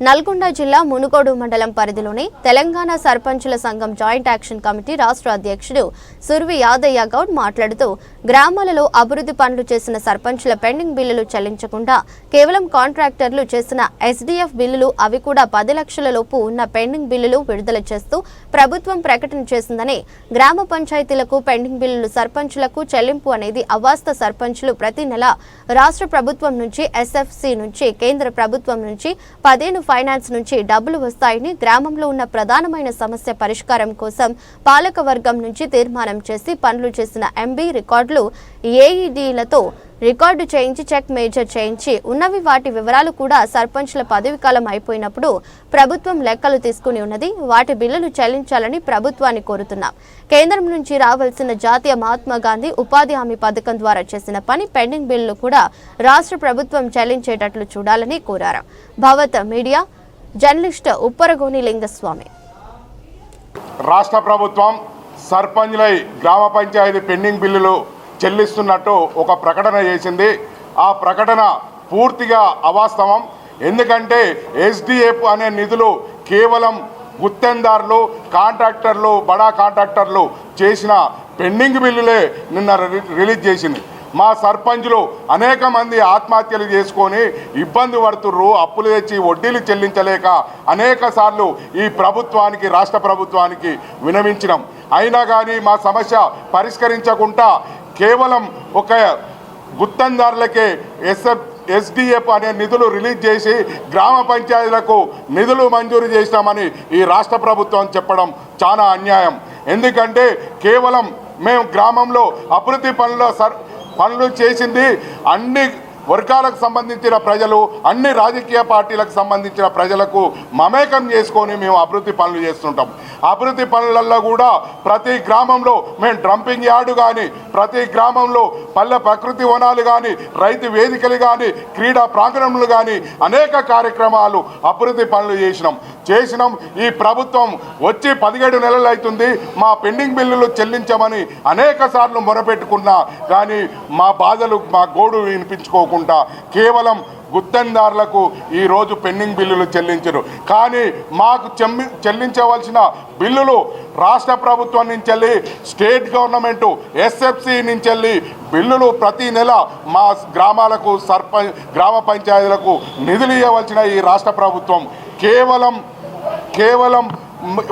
Nalgonda జిల్లా మునుగోడు మండలం పరిధిలోని తెలంగాణ సర్పంచుల సంఘం జాయింట్ యాక్షన్ కమిటీ రాష్ట్ర అధ్యక్షుడు సుర్వి యాదయ్య గౌడ్ మాట్లాడుతూ గ్రామాలలో అభివృద్ధి పనులు చేసిన సర్పంచుల పెండింగ్ బిల్లులు చెల్లించకుండా కేవలం కాంట్రాక్టర్లు చేసిన ఎస్డీఎఫ్ బిల్లులు అవి కూడా పది లక్షల లోపు ఉన్న పెండింగ్ బిల్లులు విడుదల చేస్తూ ప్రభుత్వం ప్రకటన చేసిందని గ్రామ పంచాయతీలకు పెండింగ్ బిల్లులు సర్పంచులకు చెల్లింపు అనేది అవాస్త సర్పంచులు ప్రతి నెల రాష్ట్ర ప్రభుత్వం నుంచి ఎస్ఎఫ్సి నుంచి కేంద్ర ప్రభుత్వం నుంచి పదేను ఫైనాన్స్ నుంచి డబ్బులు వస్తాయని గ్రామంలో ఉన్న ప్రధానమైన సమస్య పరిష్కారం కోసం పాలకవర్గం నుంచి తీర్మానం చేసి పనులు చేసిన ఎంబీ రికార్డులు ఏఈడీలతో రికార్డు చేయించి చెక్ మేజర్ చేయించి ఉన్నవి వాటి వివరాలు కూడా సర్పంచ్ల పదవి కాలం అయిపోయినప్పుడు ప్రభుత్వం లెక్కలు తీసుకుని ఉన్నది. వాటి బిల్లులు చెల్లించాలని ప్రభుత్వాన్ని కోరుతున్నాం. కేంద్రం నుంచి రావాల్సిన జాతీయ మహాత్మా గాంధీ ఉపాధి హామీ పథకం ద్వారా చేసిన పని పెండింగ్ బిల్లులు కూడా రాష్ట్ర ప్రభుత్వం చెల్లించేటట్లు చూడాలని కోరారు. భవత్ మీడియా జర్నలిస్ట్ ఉప్పరగోని లింగస్వామి. రాష్ట్ర ప్రభుత్వం సర్పంచ్లై గ్రామ పంచాయతీ పెండింగ్ బిల్లులు చెల్లిస్తున్నట్టు ఒక ప్రకటన చేసింది. ఆ ప్రకటన పూర్తిగా అవాస్తవం. ఎందుకంటే ఎస్డిఎఫ్ అనే నిధులు కేవలం గుత్తెందారులు కాంట్రాక్టర్లు బడా కాంట్రాక్టర్లు చేసిన పెండింగ్ బిల్లులే నిన్న రి- రిలీజ్ చేసింది. మా సర్పంచ్లు అనేక మంది ఆత్మహత్యలు చేసుకొని ఇబ్బంది పడుతుర్రు అప్పులు తెచ్చి వడ్డీలు చెల్లించలేక అనేక సార్లు ఈ ప్రభుత్వానికి రాష్ట్ర ప్రభుత్వానికి వినవించినాం అయినా కానీ మా సమస్య పరిష్కరించకుండా కేవలం ఒక గుత్తందారులకే ఎస్ఎఫ్ ఎస్డిఎఫ్ అనే నిధులు రిలీజ్ చేసి గ్రామ పంచాయతీలకు నిధులు మంజూరు చేసినామని ఈ రాష్ట్ర ప్రభుత్వం చెప్పడం చాలా అన్యాయం. ఎందుకంటే కేవలం మేము గ్రామంలో అభివృద్ధి పనుల సర్ పనులు చేసింది అన్ని వర్గాలకు సంబంధించిన ప్రజలు అన్ని రాజకీయ పార్టీలకు సంబంధించిన ప్రజలకు మమేకం చేసుకొని మేము అభివృద్ధి పనులు చేస్తుంటాం. అభివృద్ధి పనులలో కూడా ప్రతి గ్రామంలో మేము డ్రంపింగ్ యార్డు కానీ ప్రతి గ్రామంలో పల్లె ప్రకృతి వనాలు కానీ రైతు వేదికలు కానీ క్రీడా ప్రాంగణములు కానీ అనేక కార్యక్రమాలు అభివృద్ధి పనులు చేసినాం. చేసినాం. ఈ ప్రభుత్వం వచ్చి పదిహేడు నెలలు అవుతుంది. మా పెండింగ్ బిల్లులు చెల్లించమని అనేక సార్లు మొరపెట్టుకున్నా కానీ మా బాధలు మా గోడు వినిపించుకోకుండా కేవలం గుత్తందారులకు ఈరోజు పెండింగ్ బిల్లులు చెల్లించరు. కానీ మాకు చెల్లించవలసిన బిల్లులు రాష్ట్ర ప్రభుత్వం నుంచి వెళ్ళి స్టేట్ గవర్నమెంట్ ఎస్ఎఫ్సి నుంచి వెళ్ళి బిల్లులు ప్రతి నెల మా గ్రామాలకు సర్పంచ్ గ్రామ పంచాయతీలకు నిధులు ఇవ్వవలసిన ఈ రాష్ట్ర ప్రభుత్వం కేవలం కేవలం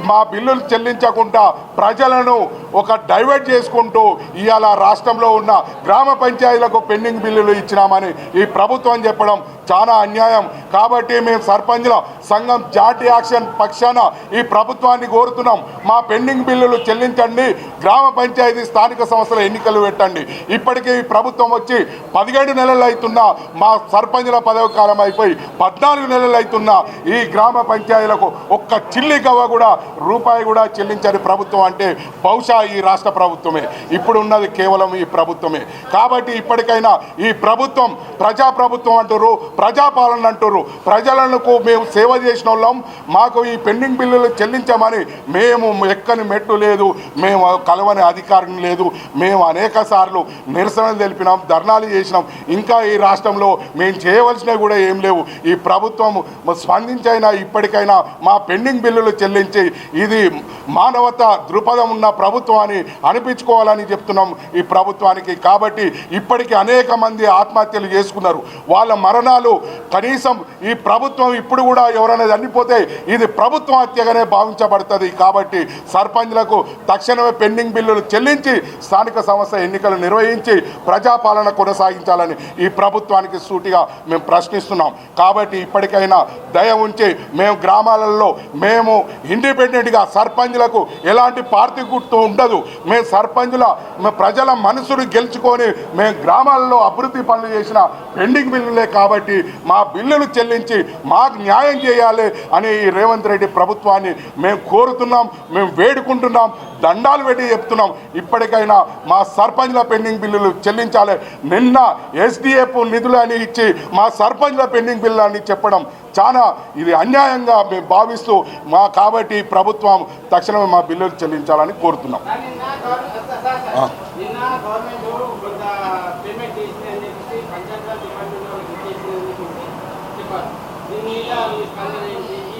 మా బిల్లులు చెల్లించకుండా ప్రజలను ఒక డైవర్ట్ చేసుకుంటూ ఇవాళ రాష్ట్రంలో ఉన్న గ్రామ పంచాయతీలకు పెండింగ్ బిల్లులు ఇచ్చినామని ఈ ప్రభుత్వం చెప్పడం చాలా అన్యాయం. కాబట్టి మేము సర్పంచ్ల సంఘం జాటి యాక్షన్ పక్షాన ఈ ప్రభుత్వాన్ని కోరుతున్నాం. మా పెండింగ్ బిల్లులు చెల్లించండి. గ్రామ పంచాయతీ స్థానిక సంస్థల ఎన్నికలు పెట్టండి. ఇప్పటికీ ఈ ప్రభుత్వం వచ్చి పదిహేడు నెలలు అవుతున్నా మా సర్పంచ్ల పదవి కాలం అయిపోయి పద్నాలుగు నెలలు అవుతున్నా ఈ గ్రామ పంచాయతీలకు ఒక్క చిల్లి గవ్వ కూడా రూపాయి కూడా చెల్లించని ప్రభుత్వం అంటే బహుశా ఈ రాష్ట్ర ప్రభుత్వమే. ఇప్పుడు ఉన్నది కేవలం ఈ ప్రభుత్వమే. కాబట్టి ఇప్పటికైనా ఈ ప్రభుత్వం ప్రజా ప్రభుత్వం అంటారు ప్రజాపాలన అంటారు ప్రజలకు మేము సేవ చేసిన వాళ్ళం మాకు ఈ పెండింగ్ బిల్లులు చెల్లించమని మేము ఎక్కని మెట్టు లేదు. మేము కలవని అధికారం లేదు. మేము అనేక సార్లు నిరసనలు తెలిపినాం ధర్నాలు చేసినాం. ఇంకా ఈ రాష్ట్రంలో మేము చేయవలసినవి కూడా ఏం లేవు. ఈ ప్రభుత్వం స్పందించైనా ఇప్పటికైనా మా పెండింగ్ బిల్లులు చెల్లించి ఇది మానవత దృపథం ఉన్న ప్రభుత్వం అని అనిపించుకోవాలని చెప్తున్నాం ఈ ప్రభుత్వానికి. కాబట్టి ఇప్పటికీ అనేక మంది ఆత్మహత్యలు చేసుకున్నారు. వాళ్ళ మరణాలు కనీసం ఈ ప్రభుత్వం ఇప్పుడు కూడా ఎవరైనా చనిపోతే ఇది ప్రభుత్వ హత్యగానే భావించబడుతుంది. కాబట్టి సర్పంచ్లకు తక్షణమే పెండింగ్ బిల్లులు చెల్లించి స్థానిక సంస్థ ఎన్నికలు నిర్వహించి ప్రజాపాలన కొనసాగించాలని ఈ ప్రభుత్వానికి సూటిగా మేము ప్రశ్నిస్తున్నాం. కాబట్టి ఇప్పటికైనా దయ ఉంచి మేము గ్రామాలలో మేము ఇండిపెండెంట్గా సర్పంచ్లకు ఎలాంటి పార్టీ గుర్తు ఉండదు. మేము సర్పంచుల మేము ప్రజల మనసును గెలుచుకొని మేము గ్రామాలలో అభివృద్ధి పనులు చేసిన పెండింగ్ బిల్లులే కాబట్టి మా బిల్లులు చెల్లించి మాకు న్యాయం చేయాలి అని ఈ రేవంత్ రెడ్డి ప్రభుత్వాన్ని మేము కోరుతున్నాం మేము వేడుకుంటున్నాం దండాలు పెట్టి చెప్తున్నాం. ఇప్పటికైనా మా సర్పంచ్ల పెండింగ్ బిల్లులు చెల్లించాలి. నిన్న ఎస్డిఎఫ్ నిధులు అని ఇచ్చి మా సర్పంచ్ల పెండింగ్ బిల్లు అని చెప్పడం చాలా ఇది అన్యాయంగా మేము భావిస్తూ మా కాబట్టి ప్రభుత్వం తక్షణమే మా బిల్లులు చెల్లించాలని కోరుతున్నాం సార్, నిన్న గవర్నమెంట్ సార్, సార్, నిన్న గవర్నమెంట్ కొంత పేమెంట్ చేసింది అని చెప్పేసి పంచాయతీరాజ్ డిపార్ట్మెంట్ వాళ్ళకి ఇచ్చేసింది అని చెప్పేసి దీని మీద మీ స్పందన ఏంటి? ఈ మీ- నిధి సర్పంచ్లకు ఇచ్చారా లేదంటే గవర్నమెంట్కి ఇచ్చారా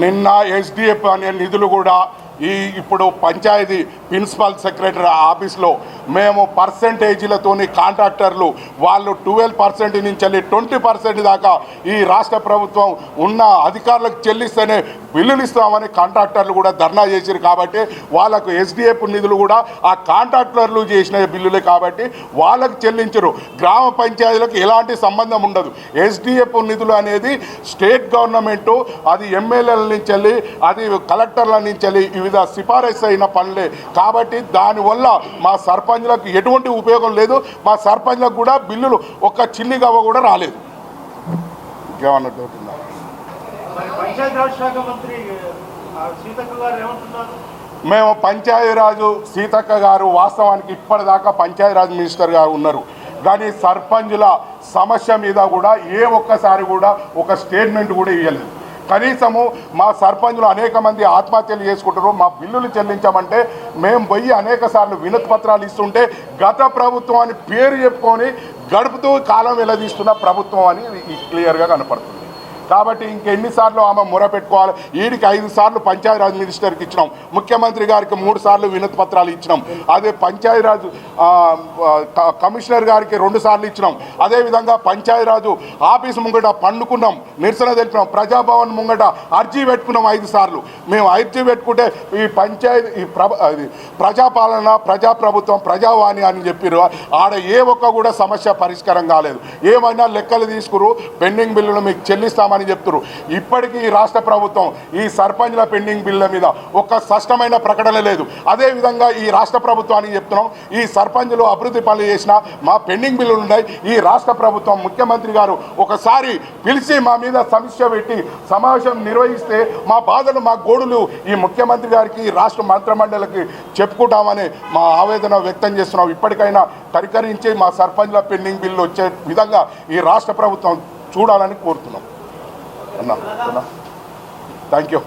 నిన్న ఎస్డిఎఫ్ అనే నిధులు కూడా ఈ ఇప్పుడు పంచాయతీ ప్రిన్సిపల్ సెక్రటరీ ఆఫీస్లో మేము పర్సంటేజీలతోని కాంట్రాక్టర్లు వాళ్ళు ట్వెల్వ్ పర్సెంట్ నుంచి వెళ్ళి ట్వంటీ పర్సెంట్ దాకా ఈ రాష్ట్ర ప్రభుత్వం ఉన్న అధికారులకు చెల్లిస్తేనే బిల్లులు ఇస్తామని కాంట్రాక్టర్లు కూడా ధర్నా చేశారు కాబట్టి వాళ్ళకు ఎస్డిఎఫ్ నిధులు కూడా ఆ కాంట్రాక్టర్లు చేసిన బిల్లులే కాబట్టి వాళ్ళకు చెల్లించరు గ్రామ పంచాయతీలకు ఎలాంటి సంబంధం ఉండదు. ఎస్డిఎఫ్ నిధులు అనేది స్టేట్ గవర్నమెంట్ అది ఎమ్మెల్యేల నుంచి వెళ్ళి అది కలెక్టర్ల నుంచి వెళ్ళి వివిధ సిఫారసు అయిన పనులే. కాబట్టి దానివల్ల మా సర్పంచ్ సర్పంచ్లకు ఎటువంటి ఉపయోగం లేదు. మా సర్పంచ్లకు కూడా బిల్లులు ఒక్క చిన్ని గవ్వ కూడా రాలేదు. ఇంకేమన్నా డౌట్ ఉందా మేము పంచాయతీరాజు సీతక్క గారు వాస్తవానికి ఇప్పటిదాకా పంచాయతీరాజ్ మినిస్టర్ గారు ఉన్నారు. కానీ సర్పంచుల సమస్య మీద కూడా ఏ ఒక్కసారి కూడా ఒక స్టేట్మెంట్ కూడా ఇవ్వలేదు కనీసము మా సర్పంచులు అనేక మంది ఆత్మహత్యలు చేసుకుంటారు మా బిల్లులు చెల్లించామంటే మేము పోయి అనేక సార్లు వినతి పత్రాలు ఇస్తుంటే గత ప్రభుత్వం అని పేరు చెప్పుకొని గడుపుతూ కాలం వెల్లదీస్తున్న ప్రభుత్వం అని ఇది క్లియర్గా కనపడుతుంది. కాబట్టి ఇంకెన్నిసార్లు ఆమె మొర పెట్టుకోవాలి? వీడికి ఐదు సార్లు పంచాయతీరాజ్ మినిస్టర్కి ఇచ్చినాం. ముఖ్యమంత్రి గారికి మూడు సార్లు వినతి పత్రాలు ఇచ్చినాం. అదే పంచాయతీరాజ్ కమిషనర్ గారికి రెండు సార్లు ఇచ్చినాం. అదేవిధంగా పంచాయతీరాజు ఆఫీస్ ముంగట పండుకున్నాం నిరసన తెలిపినాం. ప్రజాభవన్ ముంగట అర్జీ పెట్టుకున్నాం ఐదు సార్లు. మేము అర్జీ పెట్టుకుంటే ఈ పంచాయతీ ఈ ప్రభ అది ప్రజాపాలన ప్రజాప్రభుత్వం ప్రజావాణి అని చెప్పారు. ఆడ ఏ ఒక్క కూడా సమస్య పరిష్కారం కాలేదు. ఏమైనా లెక్కలు తీసుకురు పెండింగ్ బిల్లులు మీకు చెల్లిస్తామని చెప్తున్నారు ఇప్పటికీ ఈ రాష్ట్ర ప్రభుత్వం ఈ సర్పంచ్ల పెండింగ్ బిల్ల మీద ఒక స్పష్టమైన ప్రకటన లేదు. అదేవిధంగా ఈ రాష్ట్ర ప్రభుత్వానికి చెప్తున్నాం ఈ సర్పంచ్లు అభివృద్ధి పనులు చేసిన మా పెండింగ్ బిల్లులు ఉన్నాయి. ఈ రాష్ట్ర ప్రభుత్వం ముఖ్యమంత్రి గారు ఒకసారి పిలిచి మా మీద సమస్య పెట్టి సమావేశం నిర్వహిస్తే మా బాధలు మా గోడులు ఈ ముఖ్యమంత్రి గారికి ఈ రాష్ట్ర మంత్రిమండలికి చెప్పుకుంటామని మా ఆవేదన వ్యక్తం చేస్తున్నాం. ఇప్పటికైనా పరికరించి మా సర్పంచ్ల పెండింగ్ బిల్లు వచ్చే విధంగా ఈ రాష్ట్ర ప్రభుత్వం చూడాలని కోరుతున్నాం. అన్నా అన్నా థ్యాంక్ యూ